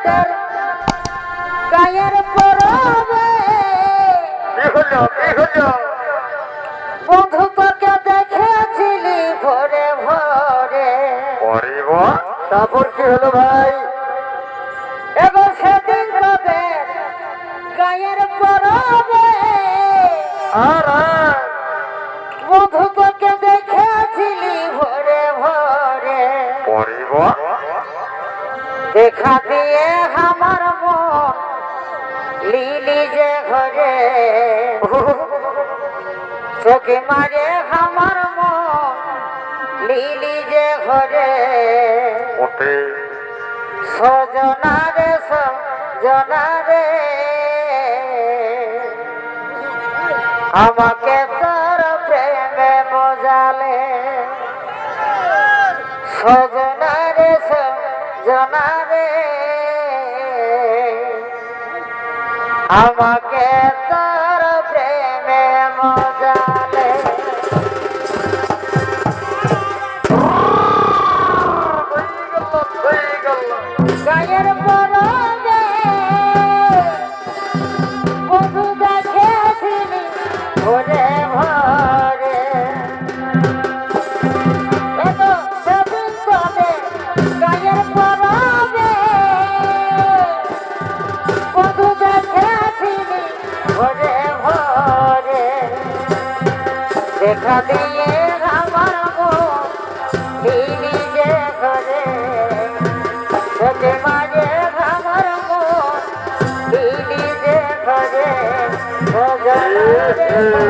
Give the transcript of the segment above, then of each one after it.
তোদের গায়ের পরবে। বন্ধু তোকে দেখেছিলি ভরে তারপর কি হলো ভাই? এক আমার মন লিলি যে ঘরে চোখে মারে আমার মন আমাকে তোর প্রেমে মজালে। সজনারে সজনা আমাকে তা Hey.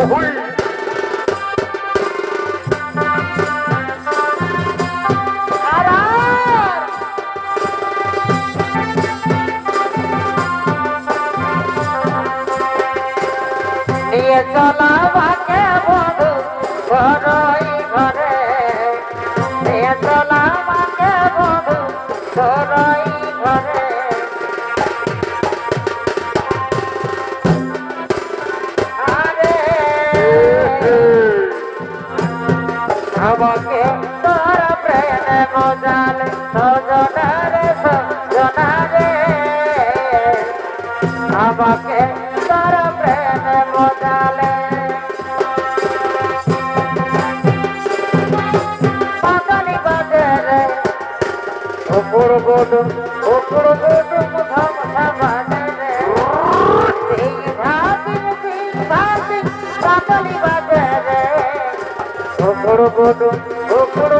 হুই গোডু ওপর গোডু মুখা মুখা বাজারে ওপর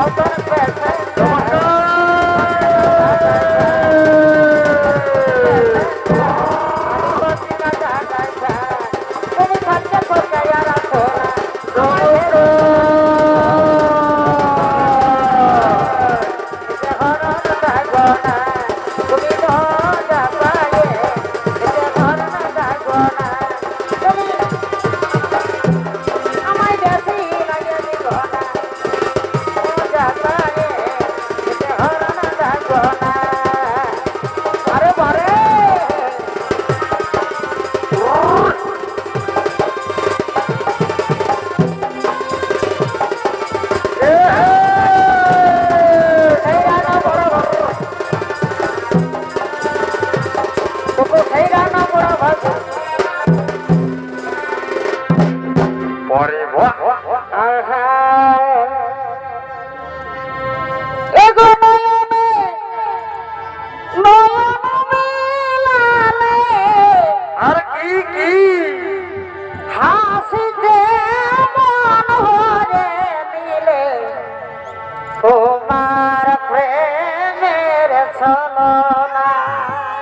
i'm sorry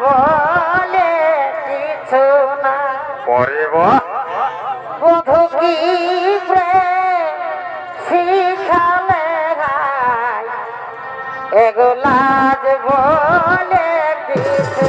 বলে কিছু না। পরে বধু কি প্রেম শিখালে এগুলা বলে কিছু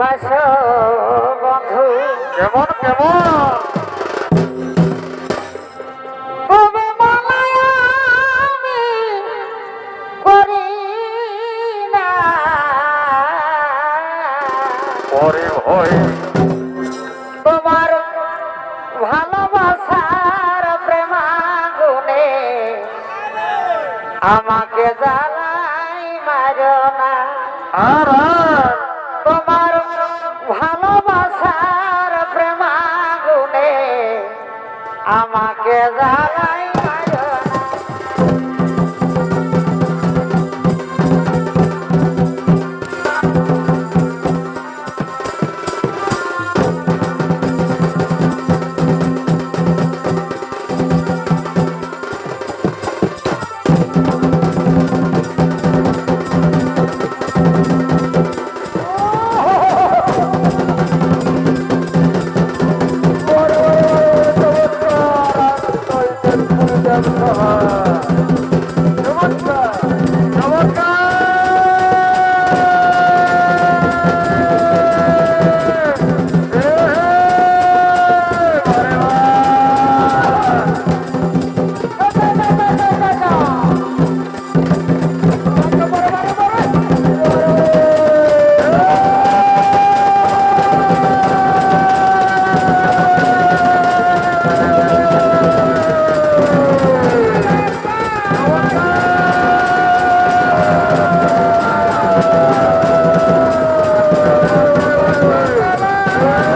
ভালোবাসো বন্ধু। কেমন কেমন? পরে ভয়। তোমার ভালোবাসার প্রেমাগুনে আমাকে জানাই মারো না। আর ভালোবাসার প্রেমাগুনে আমাকে জ্বালাই Thank you.